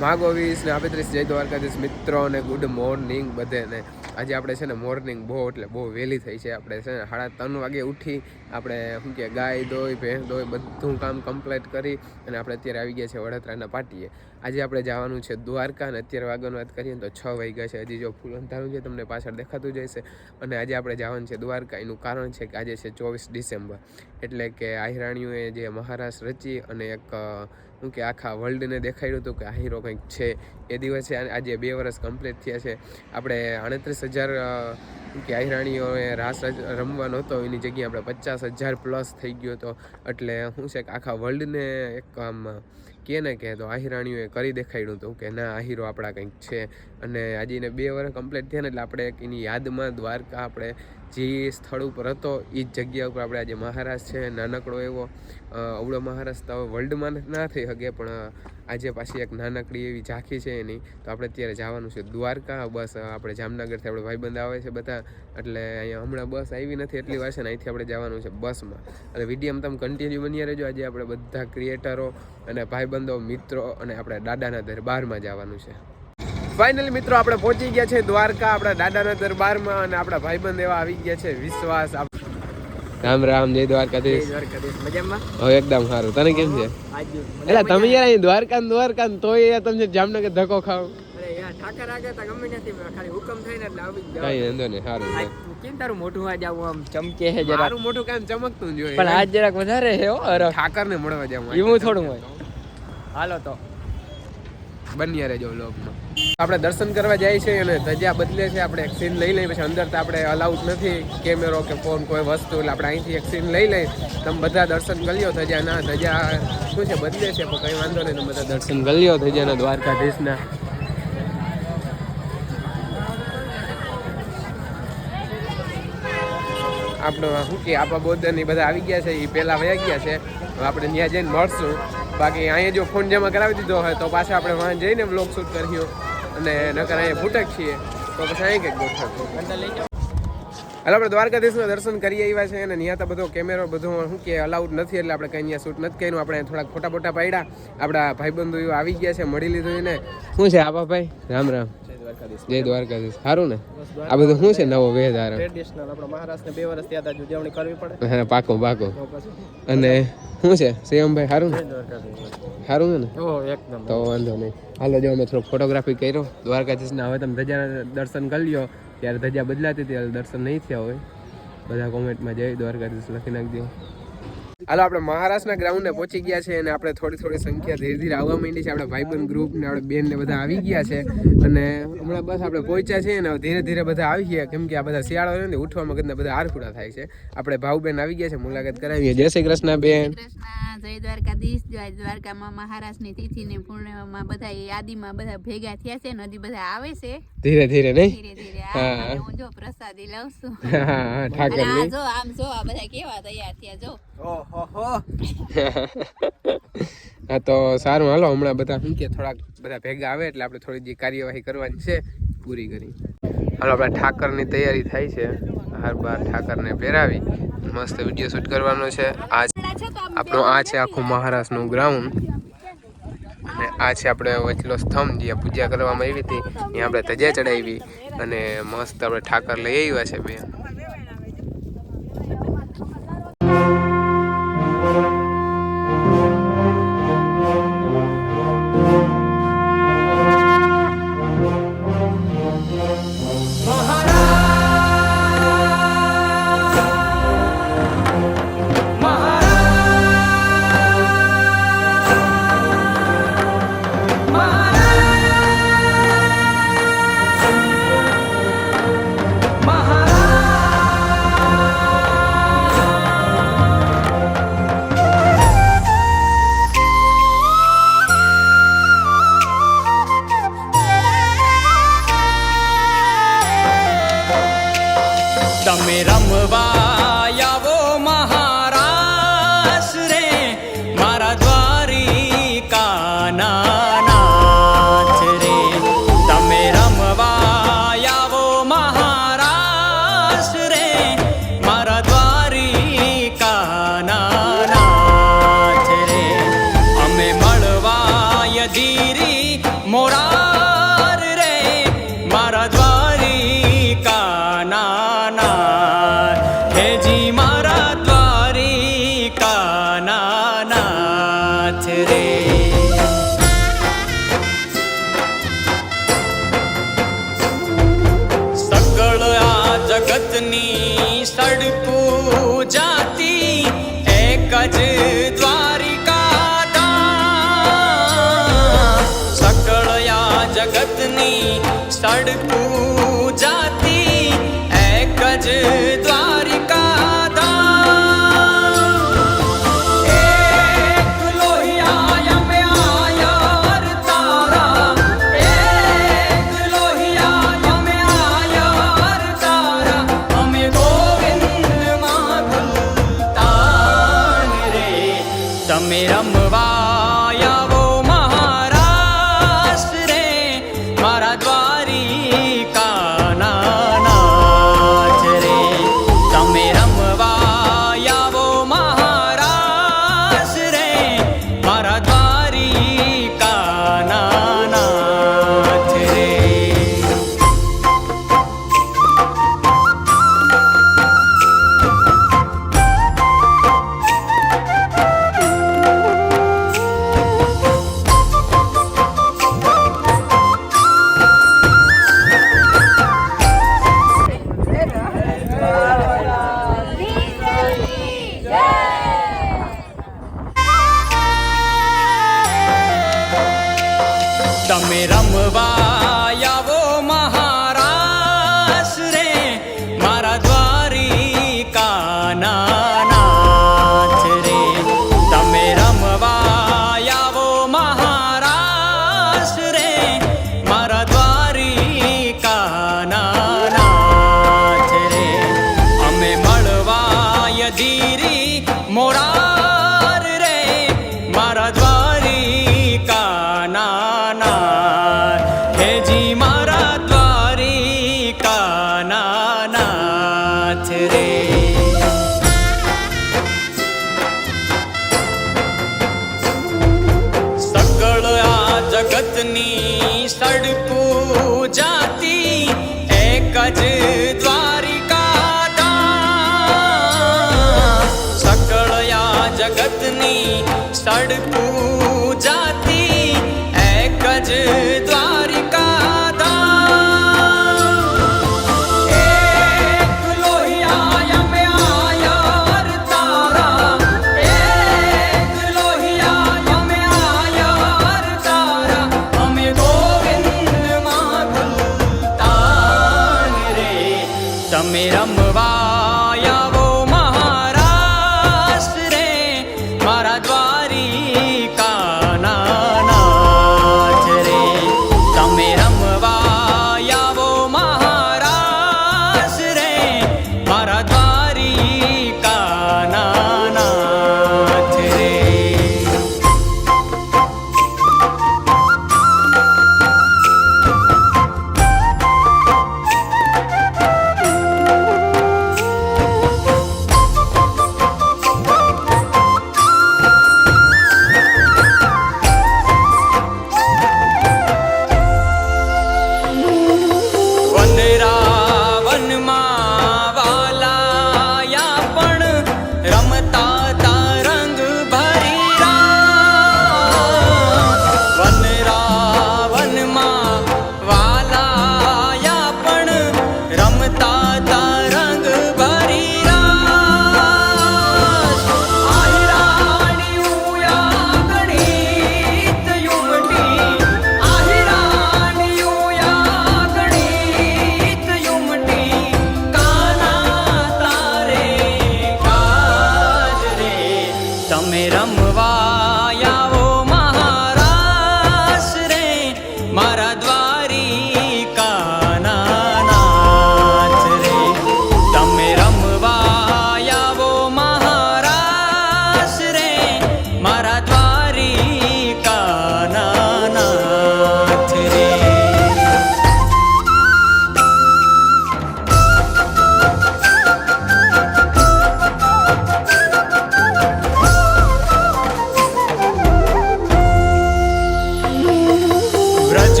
માગોવીસ ને આપેત્રીસ જય દ્વારકાધીશ મિત્રો અને ગુડ મોર્નિંગ બધાને. આજે આપણે છે ને મોર્નિંગ બહુ, એટલે બહુ વહેલી થઈ છે. આપણે છે ને સાડા ત્રણ વાગે ઉઠી, આપણે શું કે ગાય દોઈ ભેંસ દોય બધું કામ કમ્પ્લીટ કરી અને આપણે અત્યારે આવી ગયા છે વડોદરાના પાટીએ. આજે આપણે જવાનું છે દ્વારકા અને અત્યારે વાગવાની વાત કરીએ તો છ વાગ્યા છે. હજી જો ફૂલ અંધારું છે, તમને પાછળ દેખાતું જશે અને આજે આપણે જવાનું છે દ્વારકા. એનું કારણ છે કે આજે છે ચોવીસ ડિસેમ્બર. એટલે કે આહિરાણીઓએ જે મહારાષ્ટ્ર રચી અને એક શું કે આખા વર્લ્ડને દેખાડ્યું હતું કે આહિરો હીરો કંઈક છે. એ દિવસે આજે બે વર્ષ કમ્પ્લીટ થયા છે. આપણે આડત્રીસ હજાર કે આહિરાણીઓએ રાસ રમવાનો હતો, એની જગ્યાએ આપણે પચાસ હજાર પ્લસ થઈ ગયો હતો. એટલે શું છે કે આખા વર્લ્ડને એક આમ કહે ને કે તો આહિરાણીઓએ કરી દેખાડ્યું હતું કે ના, આહીરો આપણા કંઈક છે. અને આજે એને બે વર્ષ કમ્પ્લીટ થયા ને, એટલે આપણે એક એની યાદમાં દ્વારકા આપણે જે સ્થળ ઉપર હતો એ જ જગ્યા ઉપર આપણે આજે મહારાજ છે, નાનકડો એવો અવળો મહારાજ તો વર્લ્ડમાં ના થઈ શકે, પણ આજે પાછી એક નાનકડી એવી ઝાંખી છે એની, તો આપણે અત્યારે જવાનું છે દ્વારકા. બસ આપણે જામનગરથી આપણે ભાઈબંધ આવે છે બધા, એટલે અહીંયા હમણાં બસ આવી નથી એટલી વાર છે ને અહીંથી આપણે જવાનું છે બસમાં. અને વિડીયોમાં તમે કન્ટિન્યુ બન્યા રહેજો. આજે આપણે બધા ક્રિએટરો અને ભાઈબંધો, મિત્રો અને આપણે દાદાના દરબારમાં જવાનું છે. ફાઇનલી મિત્રો આપણે પહોંચી ગયા છે દ્વારકા આપણા દાદાના દરબારમાં અને આપણા ભાઈબંધ એવા આવી ગયા છે વિશ્વાસ રામ રામ જય દ્વારકાધીશ. મજામાં? હવે એકદમ સારું. તને કેમ છે? એટલે તમે યાર અહીં દ્વારકા દ્વારકા તોય યાર તમને જામનગર ધક્કો ખાવ. ઠાકર આગળ તો ગમે નથી ખાલી હુકમ થાય ને એટલે આવી કઈ વાંધો નહીં સારું કેમ તારું મોઢું આ જાવું આમ ચમકે છે જરા મોટું કામ ચમકતું જ પણ આજ જરાક વધારે છે હો ઠાકર ને મળવા જાવ એવું થોડું હોય. હાલો તો. બન્યા રહેજો વ્લોગમાં આપણે દર્શન કરવા જાય છે અને ધજા બદલે છે. આપણે એક સીન લઈ લઈએ પછી અંદર તો આપણે અલાઉડ નથી કેમેરો કે ફોન કોઈ વસ્તુ, એટલે આપણે અહીંથી એક સીન લઈ લઈએ. તમે બધા દર્શન કરી લ્યો ધજા ના, ધજા શું છે, બદલે છે પણ કંઈ વાંધો નહીં, તમે બધા દર્શન કરી લ્યો ધજાના દ્વારકાધીશના. આપણો શું કે, આપણા બૌદ્ધ બધા આવી ગયા છે એ પહેલાં વયા ગયા છે. આપણે ત્યાં જઈને મળશું. બાકી અહીંયા જો ફોન જમા કરાવી દીધો હોય તો પાછા આપણે વાહન જઈને બ્લોગ શૂટ કર્યો અને નકર અહીંયા ફૂટક છીએ. તો પછી અહીં કંઈક જાઓ હાલો આપણે દ્વારકાધીશના દર્શન કરી આવ્યા છે અને ત્યાં તો બધો કેમેરો બધો શું કે અલાઉડ નથી એટલે આપણે કંઈ અહીંયા શૂટ નથી કર્યું. આપણે થોડાક ફોટા ફોટા પાડ્યા. આપણા ભાઈબંધો એવું આવી ગયા છે મળી લીધું એને. શું છે આપા ભાઈ? રામ રામ. જય દ્વારકાધીશ. સારું ને? આ બધું શું છે નવો વેધાર ટ્રેડિશનલ આપણા મહારાષ્ટ્રને બે વર્ષ ત્યાં હતા ઉજવણી કરવી પડે. હા પાકો પાકો. અને શું છે સેમભાઈ સારું ને? સારું ને? એકદમ. તો વાંધો નહીં. હાલો જો અમે થોડોક ફોટોગ્રાફી કર્યો. દ્વારકાધીશના હવે તમે ધજાના દર્શન કરી લ્યો. ત્યારે ધજા બદલાતી હતી દર્શન નહીં થયા હોય. બધા કોમેન્ટમાં જય દ્વારકાધીશ લખી નાખજો. હાલો આપણે મહારાષ્ટ્રના ગ્રાઉન્ડે પહોંચી ગયા છે અને આપણે થોડી થોડી સંખ્યા ધીરે ધીરે આવવા માંડી છે. આપણે ભાઈબંધ ગ્રુપ ને આપણે બેન ને બધા આવી ગયા છે. અને હમણાં બસ આપણે પહોંચ્યા છીએ ને ધીરે ધીરે બધા આવી ગયા કેમ કે આ બધા શિયાળો ને ઉઠવામાં કદના બધા આરખુડા થાય છે. આપણે ભાવબેન આવી ગયા છે મુલાકાત કરાવીએ. જય શ્રી કૃષ્ણ બેન. જય દ્વારકાધીશ જય દ્વારકામાં મહારાષ્ટ્રની તિથિ ને પૂર્ણિમામાં બધા યાદીમાં બધા ભેગા થયા છે નદી બધા આવે છે. ધીરે ધીરે નહીં? હા. હું. જો પ્રસાદી લઉં છું. હા અને જો આમ જો આ બધા કેવા તૈયાર થયા જો. હો, તો સારું. હાલો, હમણાં બધા શું કે, થોડાક બધા ભેગા આવે એટલે આપણે થોડી જે કાર્યવાહી કરવાની છે. પૂરી કરી. હાલો, આપણે ઠાકરની તૈયારી થાય છે. હાર બાર ઠાકરને પહેરાવી. મસ્ત વીડિયો શૂટ કરવાનો છે. આ આપણો, આ છે આખું મહારાષ્ટ્રનું ગ્રાઉન્ડ અને આ છે આપણે વચલો સ્તંભ, જ્યાં પૂજા કરવામાં આવી હતી. ત્યાં આપણે તજા ચડાવી અને મસ્ત આપણે ઠાકર લઈ આવ્યા છે બે. Why? அடுப்பு તમે રમવા ની સડકું જાતી એક જ દ્વારિકા સકળયા જગતની સડકું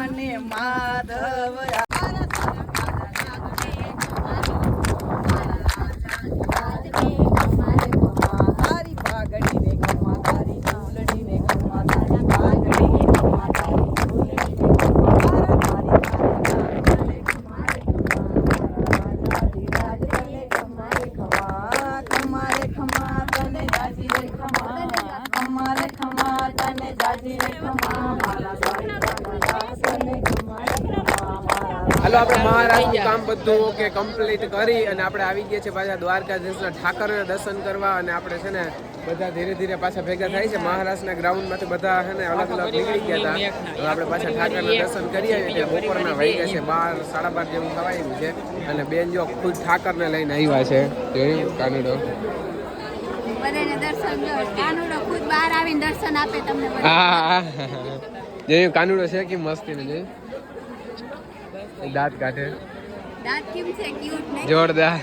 ખમા માધવ ખમા તને જાજી રે ખમા મારા હાલો આપણે મહારાજનું કામ બધું ઓકે કમ્પ્લીટ કરી અને આપણે આવી ગયા છે પાછા દ્વારકાધીશના ઠાકરના દર્શન કરવા અને આપણે છે ને બધા ધીરે ધીરે પાછા ભેગા થાય છે. મહારાષ્ટ્રના ગ્રાઉન્ડમાંથી બધા છે ને અલગ અલગ નીકળી ગયા હતા. હવે આપણે પાછા ઠાકરના દર્શન કરી આવીએ એટલે બપોરના વાઈ ગયા છે. બાર સાડા બાર જેવું થવા આવ્યું છે. અને બેન જો ખુદ ઠાકરને લઈને આવ્યા છે. જોયું કાનુડો? બધાને દર્શન જો કાનુડો ખુદ બહાર આવીને દર્શન આપે તમને હા જોયું કાનુડો છે કે મસ્તી ને જોયું? દાંત કાઢે. દાંત કેમ છે? ક્યુટ જોરદાર.